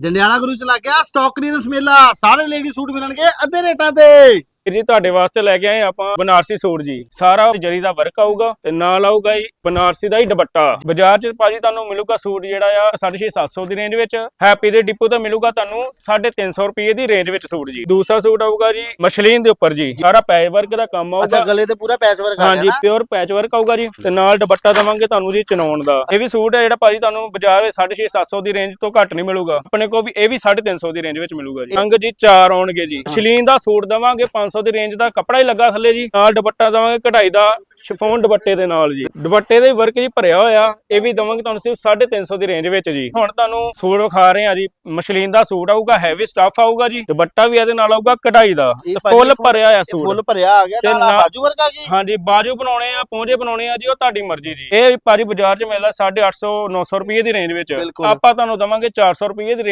ਜੰਡਿਆਲਾ ਗੁਰੂ ਚ ਲੱਗ ਗਿਆ ਸਟਾਕ ਕਲੀਅਰੈਂਸ ਮੇਲਾ ਸਾਰੇ ਲੇਡੀ ਸੂਟ ਮਿਲਣਗੇ ਅੱਧੇ ਰੇਟਾਂ ਤੇ। ਜੀ ਤੁਹਾਡੇ ਵਾਸਤੇ ਲੈ ਕੇ ਆਏ ਆਪਾਂ ਬਨਾਰਸੀ ਸੂਟ ਜੀ। ਸਾਰਾ ਜਰੀ ਦਾ ਵਰਕ ਆਊਗਾ ਤੇ ਨਾਲ ਆਊਗਾ ਜੀ ਬਨਾਰਸੀ ਦਾ ਹੀ ਦੁਪੱਟਾ। ਬਾਜ਼ਾਰ 'ਚ ਭਾਜੀ ਤੁਹਾਨੂੰ ਮਿਲੂਗਾ ਸੂਟ ਜਿਹੜਾ ਆ 650 ਦੀ ਰੇਂਜ ਵਿੱਚ। ਹੈਪੀ ਦੇ ਡਿਪੂ ਤੇ ਮਿਲੂਗਾ ਤੁਹਾਨੂੰ 350 ਰੁਪਏ ਦੀ ਰੇਂਜ ਵਿੱਚ ਸੂਟ ਜੀ। ਦੂਸਰਾ ਸੂਟ ਆਊਗਾ ਜੀ ਮਸ਼ਲੀਨ ਦੇ ਉੱਪਰ ਜੀ। ਸਾਰਾ ਪੈਚ ਵਰਕ ਦਾ ਕੰਮ ਅੱਛਾ ਆਊਗਾ ਗਲੇ ਤੇ ਪੂਰਾ ਪੈਚ ਵਰਕ ਆ ਹਾਂਜੀ ਪਿਓਰ ਪੈਚ ਵਰਕ ਆਊਗਾ ਜੀ। ਤੇ ਨਾਲ ਦੁਪੱਟਾ ਦਵਾਂਗੇ ਤੁਹਾਨੂੰ ਜੀ ਚਨੌਨ ਦਾ। ਇਹ ਵੀ ਸੂਟ ਹੈ ਜਿਹੜਾ ਭਾਜੀ ਤੁਹਾਨੂੰ ਬਾਜ਼ਾਰ ਵਿੱਚ 650 700 ਦੀ ਰੇਂਜ ਤੋਂ ਘੱਟ ਨਹੀਂ ਮਿਲੂਗਾ। ਆਪਣੇ ਕੋਲ ਵੀ ਇਹ ਵੀ 350 ਦੀ ਰੇਂਜ ਵਿੱਚ ਮਿਲੂਗਾ ਜੀ। ਰੰਗ ਜੀ ਚਾਰ ਆਉਣਗੇ ਜੀ। ਸ਼ਲੀਨ ਦਾ ਸੂਟ ਦਵਾਂਗੇ 500 ਦੀ ਰੇਂਜ ਦਾ ਕੱਪੜਾ ਹੀ ਲੱਗਾ ਥੱਲੇ ਜੀ। ਨਾਲ ਦੁਪੱਟਾ ਦਵਾਂਗੇ ਕਢਾਈ ਦਾ ਸ਼ਿਫੋਨ ਦੁਪੱਟੇ ਦੇ ਨਾਲ ਜੀ। ਦੁਪੱਟੇ ਦੇ ਵਰਕ ਜੀ ਭਰਿਆ ਹੋਇਆ ਇਹ ਵੀ ਦਵਾਂਗੇ ਤੁਹਾਨੂੰ ਸਿਰਫ 350 ਦੀ ਰੇਂਜ ਵਿੱਚ ਜੀ। ਹੁਣ ਤੁਹਾਨੂੰ ਸੂਟ ਵਿਖਾ ਰਹੇ ਆ ਜੀ। ਮਸ਼ਲੀਨ ਦਾ ਸੂਟ ਆਊਗਾ ਹੈਵੀ ਸਟਫ ਆਊਗਾ ਜੀ। ਦੁਪੱਟਾ ਵੀ ਇਹਦੇ ਨਾਲ ਆਊਗਾ ਕਢਾਈ ਦਾ। ਫੁੱਲ ਭਰਿਆ ਇਹ ਸੂਟ। ਫੁੱਲ ਭਰਿਆ ਆ ਗਿਆ ਨਾਲ ਬਾਜੂ ਵਰਕ ਆ ਗਈ ਹਾਂਜੀ ਬਾਜੂ ਬਣਾਉਣੇ ਆ ਪੌਂਜੇ ਬਣਾਉਣੇ ਆ ਜੀ ਉਹ ਤੁਹਾਡੀ ਮਰਜ਼ੀ ਜੀ। ਇਹ ਭਾਜੀ ਬਾਜ਼ਾਰ 'ਚ ਮਿਲਦਾ 850 900 ਰੁਪਏ ਦੀ ਰੇਂਜ ਵਿੱਚ। ਆਪਾਂ ਤੁਹਾਨੂੰ ਦਵਾਂਗੇ 400 ਰੁਪਏ ਦੀ